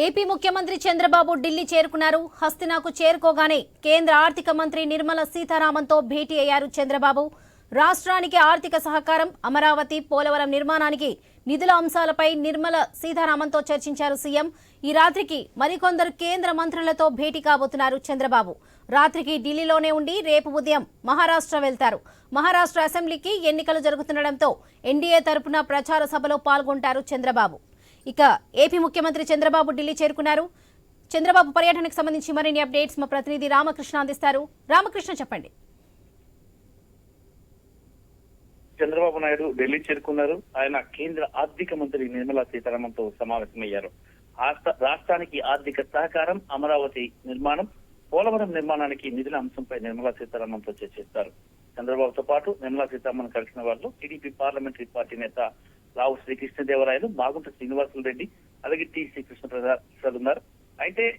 AP ముఖ్యమంత్రి చంద్రబాబు ఢిల్లీ చేరుకున్నారు. హస్తినాకు చేరుకోగానే కేంద్ర ఆర్థిక మంత్రి నిర్మలా సీతారామన్తో భేటీ అయ్యారు చంద్రబాబు. రాష్ట్రానికి ఆర్థిక సహకారం అమరావతి పోలవరం నిర్మాణానికి నిధుల అంశాలపై నిర్మల సీతారామన్తో చర్చించారు సీఎం. ఈ రాత్రికి మరికొందరు కేంద్ర మంత్రులతో భేటీ కాబోతున్నారు చంద్రబాబు. రాత్రికి ఢిల్లీలోనే ఉండి రేపు ఉదయం మహారాష్ట్ర వెళ్తారు. మహారాష్ట్ర అసెంబ్లీకి ఎన్నికలు జరుగుతుండటంతో ఎన్డీఏ తరపున ప్రచార సభలో పాల్గొంటారు చంద్రబాబు. ఇక ఏపీ ముఖ్యమంత్రి చంద్రబాబు ఢిల్లీ చేరుకున్నారు. చంద్రబాబు పర్యటనకు సంబంధించి మరిన్ని అప్డేట్స్ మా ప్రతినిధి రామకృష్ణ అందిస్తారు. రామకృష్ణ చెప్పండి. చంద్రబాబు నాయుడు ఢిల్లీ చేరుకున్నారు. ఆయన కేంద్ర ఆర్థిక మంత్రి నిర్మలా సీతారామన్తో సమావేశమయ్యారు రాష్ట్రానికి ఆర్థిక సహకారం అమరావతి నిర్మాణం పోలవరం నిర్మాణానికి నిధుల అంశంపై నిర్మలా సీతారామన్తో చర్చిస్తారు. చంద్రబాబుతో పాటు నిర్మలా సీతారామన్ కలిసిన వాళ్ళు టీడీపీ పార్లమెంటరీ పార్టీ నేత రావు శ్రీకృష్ణదేవరాయలు మాగుంట శ్రీనివాసులు రెడ్డి అలాగే టి శ్రీకృష్ణ ప్రసాద్ ఉన్నారు. అయితే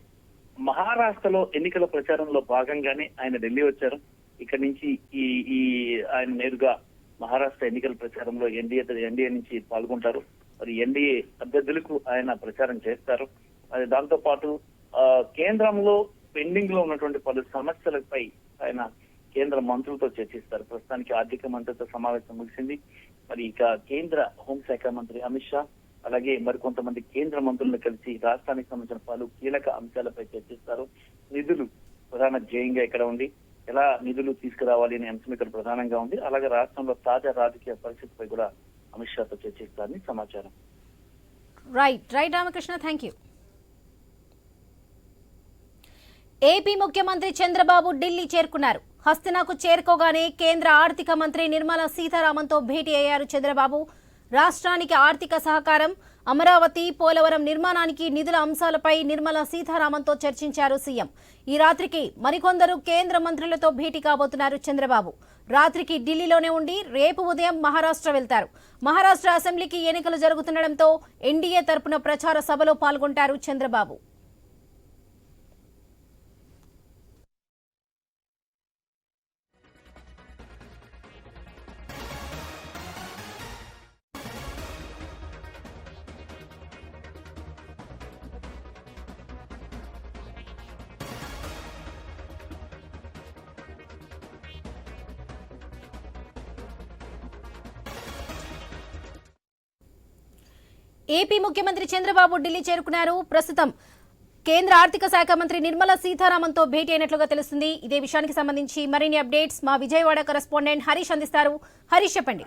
మహారాష్ట్రలో ఎన్నికల ప్రచారంలో భాగంగానే ఆయన ఢిల్లీ వచ్చారు. ఇక్కడ నుంచి ఈ ఈ ఆయన నేరుగా మహారాష్ట్ర ఎన్నికల ప్రచారంలో ఎన్డీఏ ఎన్డీఏ నుంచి పాల్గొంటారు. మరి ఎన్డీఏ అభ్యర్థులకు ఆయన ప్రచారం చేస్తారు. అది దాంతో పాటు ఆ, కేంద్రంలో పెండింగ్లో ఉన్నటువంటి పలు సమస్యలపై ఆయన కేంద్ర మంత్రులతో చర్చిస్తారు. ప్రస్తుతానికి ఆర్థిక మంత్రితో సమావేశం ముగిసింది. మరి ఇక కేంద్ర హోంశాఖ మంత్రి అమిత్ షా అలాగే మరికొంతమంది కేంద్ర మంత్రులను కలిసి రాష్ట్రానికి సంబంధించిన పలు కీలక అంశాలపై చర్చిస్తారు. నిధులు ప్రధాన ధ్యేయంగా ఇక్కడ ఉంది? ఎలా నిధులు తీసుకురావాలి అనే అంశం ఇక్కడ ప్రధానంగా ఉంది. అలాగే రాష్ట్రంలో తాజా రాజకీయ పరిస్థితిపై కూడా అమిత్ షాతో చర్చిస్తారని సమాచారం. Right right Ramakrishna thank you AP ముఖ్యమంత్రి చంద్రబాబు ఢిల్లీ చేరుకున్నారు. హస్తినాకు చేరుకోగానే కేంద్ర ఆర్థిక మంత్రి నిర్మలా సీతారామన్తో భేటీ అయ్యారు చంద్రబాబు. రాష్ట్రానికి ఆర్థిక సహకారం అమరావతి పోలవరం నిర్మాణానికి నిధుల అంశాలపై నిర్మలా సీతారామన్తో చర్చించారు సీఎం. ఈ రాత్రికి మరికొందరు కేంద్ర మంత్రులతో భేటీ కాబోతున్నారు చంద్రబాబు. రాత్రికి ఢిల్లీలోనే ఉండి రేపు ఉదయం మహారాష్ట్ర వెళ్తారు. మహారాష్ట్ర అసెంబ్లీకి ఎన్నికలు జరుగుతుండటంతో ఎన్డీఏ తరపున ప్రచార సభలో పాల్గొంటారు చంద్రబాబు. ఏపీ ముఖ్యమంత్రి చంద్రబాబు ఢిల్లీ చేరుకున్నారు. ప్రస్తుతం కేంద్ర ఆర్థిక శాఖ మంత్రి నిర్మలా సీతారామన్తో భేటీ అయినట్లుగా తెలుస్తుంది. ఇదే విషయానికి సంబంధించి మరిన్ని అప్డేట్స్ మా విజయవాడ కరెస్పాండెంట్ హరీష్ అందిస్తారు. హరీష్ చెప్పండి.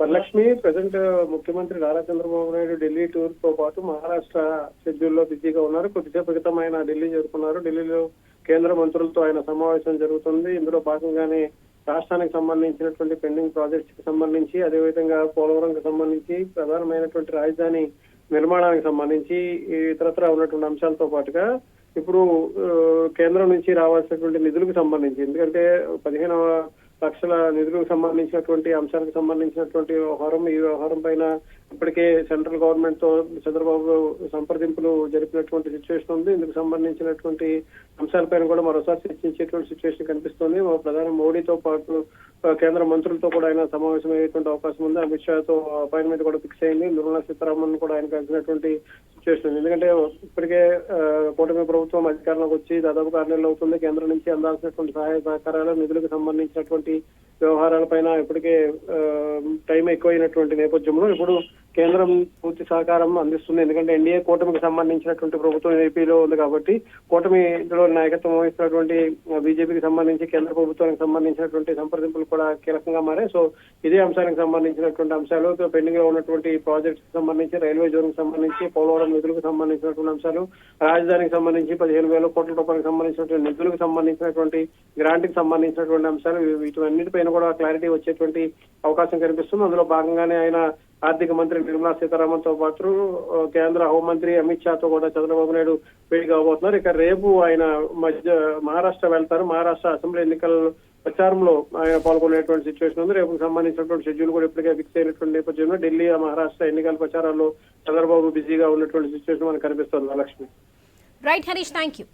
వరలక్ష్మి ప్రజెంట్ ముఖ్యమంత్రి నారా చంద్రబాబు నాయుడు ఢిల్లీ టూర్తో పాటు మహారాష్ట్ర షెడ్యూల్లో బిజీగా ఉన్నారు. కొద్దిసేపు క్రితం ఆయన ఢిల్లీ చేరుకున్నారు. ఢిల్లీలో కేంద్ర మంత్రులతో ఆయన సమావేశం జరుగుతుంది. ఇందులో భాగంగానే రాష్ట్రానికి సంబంధించినటువంటి పెండింగ్ ప్రాజెక్ట్స్కి సంబంధించి అదేవిధంగా పోలవరంకి సంబంధించి ప్రధానమైనటువంటి రాజధాని నిర్మాణానికి సంబంధించి ఇతరత్ర ఉన్నటువంటి అంశాలతో పాటుగా ఇప్పుడు ఆ, కేంద్రం నుంచి రావాల్సినటువంటి నిధులకు సంబంధించి ఎందుకంటే పదిహేనవ లక్షల నిధులకు సంబంధించినటువంటి అంశాలకు సంబంధించినటువంటి వ్యవహారం ఈ వ్యవహారం పైన ఇప్పటికే సెంట్రల్ గవర్నమెంట్తో చంద్రబాబు సంప్రదింపులు జరిపినటువంటి సిచ్యువేషన్ ఉంది. ఇందుకు సంబంధించినటువంటి అంశాలపైన కూడా మరోసారి చర్చించేటువంటి సిచ్యువేషన్ కనిపిస్తుంది. మా ప్రధాని మోడీతో పాటు కేంద్ర మంత్రులతో కూడా ఆయన సమావేశం అయ్యేటువంటి అవకాశం ఉంది. అమిత్ షాతో అపాయింట్మెంట్ కూడా ఫిక్స్ అయింది. నిర్మలా సీతారామన్ కూడా ఆయన కలిసినటువంటి సిచ్యువేషన్ ఉంది. ఎందుకంటే ఇప్పటికే కూటమి ప్రభుత్వం అధికారంలోకి వచ్చి దాదాపు ఆరు నెలలు అవుతుంది. కేంద్రం నుంచి అందాల్సినటువంటి సహాయ సహకారాలు నిధులకు సంబంధించినటువంటి వ్యవహారాలపైన ఇప్పటికే టైం ఎక్కువైనటువంటి నేపథ్యంలో ఇప్పుడు కేంద్రం పూర్తి సహకారం అందిస్తుంది. ఎందుకంటే ఎన్డీఏ కూటమికి సంబంధించినటువంటి ప్రభుత్వం ఏపీలో ఉంది కాబట్టి కూటమిలో నాయకత్వం వహిస్తున్నటువంటి బీజేపీకి సంబంధించి కేంద్ర ప్రభుత్వానికి సంబంధించినటువంటి సంప్రదింపులు కూడా కీలకంగా మారాయి. సో ఇదే అంశానికి సంబంధించినటువంటి అంశాలు పెండింగ్లో ఉన్నటువంటి ప్రాజెక్ట్స్ సంబంధించి రైల్వే జోన్కి సంబంధించి పోలవరం నిధులకు సంబంధించినటువంటి అంశాలు రాజధానికి సంబంధించి పదిహేను వేల కోట్ల రూపాయలకు సంబంధించినటువంటి నిధులకు సంబంధించినటువంటి గ్రాంట్కి సంబంధించినటువంటి అంశాలు వీటన్నిటిపైన కూడా క్లారిటీ వచ్చేటువంటి అవకాశం కనిపిస్తుంది. అందులో భాగంగానే ఆయన ఆర్థిక మంత్రి నిర్మలా సీతారామన్తో పాటు కేంద్ర హోంమంత్రి అమిత్ షాతో కూడా చంద్రబాబు నాయుడు భేటీ కాబోతున్నారు. ఇక రేపు ఆయన మధ్య మహారాష్ట్ర వెళ్తారు. మహారాష్ట్ర అసెంబ్లీ ఎన్నికల ప్రచారంలో ఆయన పాల్గొనేటువంటి సిచ్యువేషన్ ఉంది. రేపు సంబంధించినటువంటి షెడ్యూల్ కూడా ఇప్పటికే ఫిక్స్ అయినటువంటి నేపథ్యంలో ఢిల్లీ మహారాష్ట్ర ఎన్నికల ప్రచారాల్లో చంద్రబాబు బిజీగా ఉన్నటువంటి సిచ్యువేషన్ మనకు కనిపిస్తుంది. Lakshmi right Harish thank you